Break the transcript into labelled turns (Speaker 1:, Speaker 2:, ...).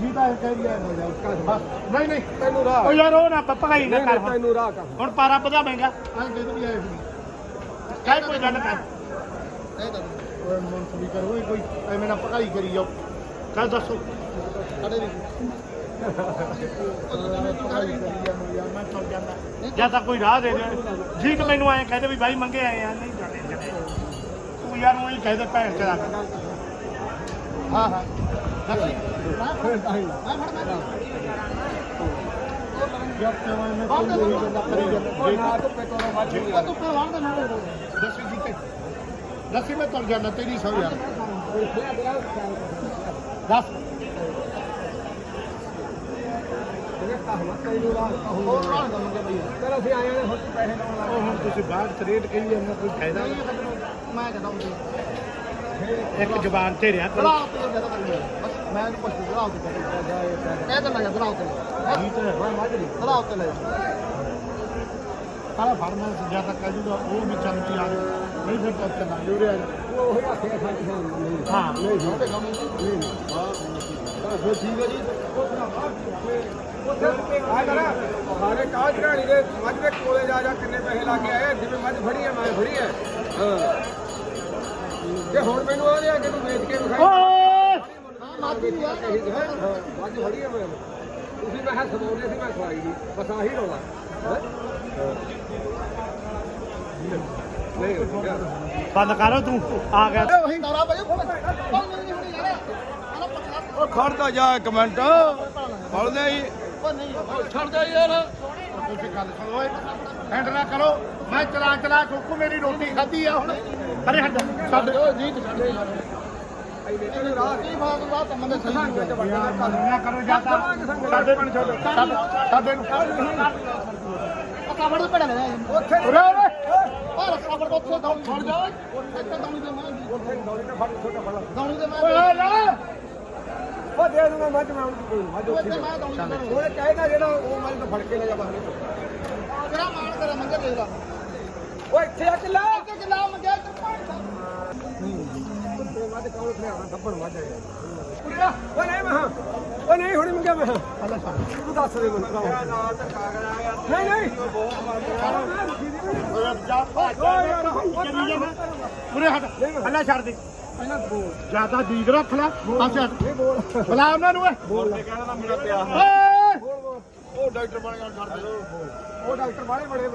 Speaker 1: ਜੀ ਤਾਂ ਕਹਿ ਲਿਆ ਹੋ ਜਾ ਬਸ ਨਹੀਂ ਨਹੀਂ
Speaker 2: ਤੈਨੂੰ ਰਾਹ।
Speaker 3: ਉਹ ਯਾਰ ਉਹ ਨਾ ਭਗਾਈ ਨਾ ਕਰ। ਹੁਣ।
Speaker 2: ਤੈਨੂੰ ਰਾਹ ਕਰ।
Speaker 3: ਹੁਣ ਪਾਰਾ ਵਧਾਵੇਂਗਾ
Speaker 1: ਆਂ ਦੇ ਵੀ ਆਏ ਸੀ।
Speaker 3: ਕਹਿ ਕੋਈ ਗੱਲ ਕਰ।
Speaker 1: ਇਹ ਤਾਂ ਓਏ ਮੁੰਸ ਵੀ ਕਰੋ ਓਏ ਕੋਈ ਐਵੇਂ ਨਾ ਪਕਾਈ ਕਰੀ ਜਾਓ।
Speaker 3: ਕਹਿ ਦੱਸੋ।
Speaker 1: ਸਾਡੇ ਨਹੀਂ
Speaker 3: ਜਾਂ ਤਾਂ ਕੋਈ ਰਾਹ ਦੇ ਦੇ। ਠੀਕ ਮੈਨੂੰ ਐਂ ਕਹਦੇ ਵੀ ਬਾਈ ਮੰਗੇ ਆਏ ਆ ਨਹੀਂ ਜਾਣੇ ਜਣੇ ਤੂੰ ਯਾਰ ਉਹੀ ਕਹਦੇ ਭੈਣ ਚਲਾ
Speaker 1: ਹਾਂ ਹਾਂ। ਦੱਸੀ ਮੈਂ ਤੁਰ ਜਾਂਦਾ ਤੇਰੀ ਸੌ ਯਾਰ ਦੱਸ
Speaker 2: ਰਾਹ
Speaker 1: ਰਾਹ
Speaker 2: ਚਲ ਅਸੀਂ ਆਏ ਨੇ ਹੁਣ ਪੈਸੇ ਲਾਉਣ ਲੱਗ
Speaker 3: ਉਹ ਹੁਣ ਤੁਸੀਂ ਬਾਹਰ ਟ੍ਰੇਡ ਕਹੀ ਜਾਂਦੇ ਕੋਈ ਫਾਇਦਾ ਨਹੀਂ।
Speaker 1: ਮੈਂ ਕਹਦਾ
Speaker 3: ਇੱਕ ਜ਼ਬਾਨ ਤੇ ਕਰੋ
Speaker 1: ਕਹਿ ਤਾਂ ਲੱਗਾ ਬੜਾ ਉੱਤੇ
Speaker 3: ਜੀ ਤੇ
Speaker 1: ਮੈਂ ਮੱਝ ਨਹੀਂ ਬੜਾ ਉੱਤੇ ਲੈ
Speaker 3: ਸਾਰਾ ਫੜਨਾ ਜਾਂ ਤਾਂ ਕਹਿ ਜੂਗਾ ਉਹ ਵੀ ਚੱਲ ਪਈ ਆ ਨਹੀਂ ਫਿਰ ਤਾਂ ਚੱਲਾਂ ਜੁੜਿਆ
Speaker 2: ਉਹ ਹੀ ਸਾਨੂੰ ਨਹੀਂ
Speaker 3: ਹਾਂ।
Speaker 2: ਨਹੀਂ
Speaker 1: ਉਹਦੇ ਕੰਮ ਨਹੀਂ।
Speaker 2: ਤਾਂ ਫਿਰ ਠੀਕ ਹੈ ਜੀ। ਆ। ਸਾਰੇ ਕਾਜ ਰਾਣੀ ਦੇ ਮੱਝ ਦੇ ਕੋਲੇ ਜਾ ਜਾ ਕਿੰਨੇ ਪੈਸੇ ਲਾ ਕੇ ਆਏ ਜਿਵੇਂ ਮੱਝ ਫੜੀ ਹੈ ਮੈਂ ਫੜੀ ਹੈ ਹਾਂ। ਤੇ ਹੁਣ ਮੈਨੂੰ ਆ ਕਿ ਤੂੰ ਵੇਚ ਕੇ ਵਿਖਾਈ। ਫੜੀ ਮੈਂ ਤੁਸੀਂ ਮੈਂ ਹੱਥ ਸਮਾਉਂਦੇ ਸੀ ਮੈਂ ਖਵਾਈ ਬਸ ਆਹੀ ਰੋਲਾ।
Speaker 3: ਬੰਦ ਕਰੋ ਤੂੰ ਆ ਗਿਆ।
Speaker 1: ਉਹੀ ਦੌਰਾ ਭਾਈ
Speaker 2: ਉਹ ਖੜਦਾ ਜਾ ਇੱਕ ਮਿੰਟ। ਫੜਦੇ ਹੀ
Speaker 1: ਉਹ ਨਹੀਂ।
Speaker 2: ਛੱਡ ਦੇ ਯਾਰ।
Speaker 3: ਤੁਸੀਂ ਗੱਲ ਸੁਣੋ ਓਏ। ਹੈਂਡ ਨਾ ਕਰੋ। ਮੈਂ ਚਲਾ ਚਲਾ ਠੋਕੂ ਮੇਰੀ ਰੋਟੀ ਖਾਧੀ ਆ ਹੁਣ। ਅਰੇ ਹੱਟ
Speaker 1: ਛੱਡ ਦਿਓ ਜੀ ਛੱਡੇ
Speaker 3: ਨਾ ਤਾਂ ਨੂੰ
Speaker 1: ਕਾਵੜ ਦੇ ਪੜਾ ਲੈ
Speaker 2: ਉੱਥੇ
Speaker 3: ਉਰੇ ਉਰੇ
Speaker 1: ਪਰ ਕਾਵੜ ਉੱਥੇ ਦੌੜ ਛੱਡ ਜਾ ਇੱਥੇ ਦੌੜੀ ਦੇ ਮੈਂ
Speaker 2: ਉੱਥੇ ਦੌੜੀ ਤੇ ਫੜ ਛੋਟਾ ਫੜ
Speaker 1: ਦੌੜੀ ਦੇ ਮੈਂ
Speaker 3: ਓਏ ਓਏ ਲੈ
Speaker 2: ਉਹ ਦੇ ਦੂੰਗਾ ਮੱਝ ਮੈਂ ਉਹਨੂੰ ਕੋਈ ਮੱਝ ਉੱਥੇ
Speaker 1: ਮੈਂ ਦੌੜੀ ਦੇ
Speaker 2: ਉਹ ਚਾਹੀਦਾ ਜਿਹੜਾ ਉਹ ਮੱਝ ਤੋਂ ਫੜ ਕੇ ਲੈ ਜਾ ਬਾਹਰ
Speaker 1: ਜਿਹੜਾ ਮਾਨ ਕਰਾ ਮੰਗੇ ਦੇ ਲਾ
Speaker 2: ਉਹ ਇੱਥੇ ਆ ਕਿਲਾ
Speaker 1: ਕਿਲਾ ਮੰਗਿਆ ਤੇ ਪਾਣੀ
Speaker 2: ਮੱਝ ਕੌਣ ਖਿਆਣਾ ਗੱਬਣ ਮੱਝ ਹੈ ਕੁੜੀਆ ਉਹ ਨਹੀਂ ਮੈਂ ਉਹ ਨਹੀਂ ਹੁਣੀ ਮੰਗਿਆ ਮੈਂ
Speaker 1: ਅੱਲਾ ਛੱਡ।
Speaker 2: ਤੂੰ ਦੱਸ ਦੇ ਮੈਨੂੰ ਨਹੀਂ ਨਹੀਂ।
Speaker 3: ਓਏ ਜਾ ਭੱਜ ਚੱਲੀ ਜਾ ਉਰੇ ਹਟ। ਅੱਲਾ ਛੱਡ ਦੇ।
Speaker 2: ਪਹਿਲਾਂ ਬੋਲ।
Speaker 3: ਜ਼ਿਆਦਾ ਦੀਗ ਰੱਖ ਲੈ।
Speaker 2: ਨਹੀਂ ਬੋਲ।
Speaker 3: ਬੁਲਾ ਉਹਨਾਂ ਨੂੰ ਓਏ।
Speaker 2: ਬੋਲ। ਕੇ ਕਹਿੰਦਾ ਮੇਰਾ ਪਿਆ
Speaker 3: ਓਏ।
Speaker 2: ਬੋਲ ਬੋਲ।
Speaker 3: ਉਹ ਡਾਕਟਰ ਬਣ ਗਿਆ ਛੱਡ ਦੇ
Speaker 2: ਉਹ ਡਾਕਟਰ ਬਾਹਲੇ ਬੜੇ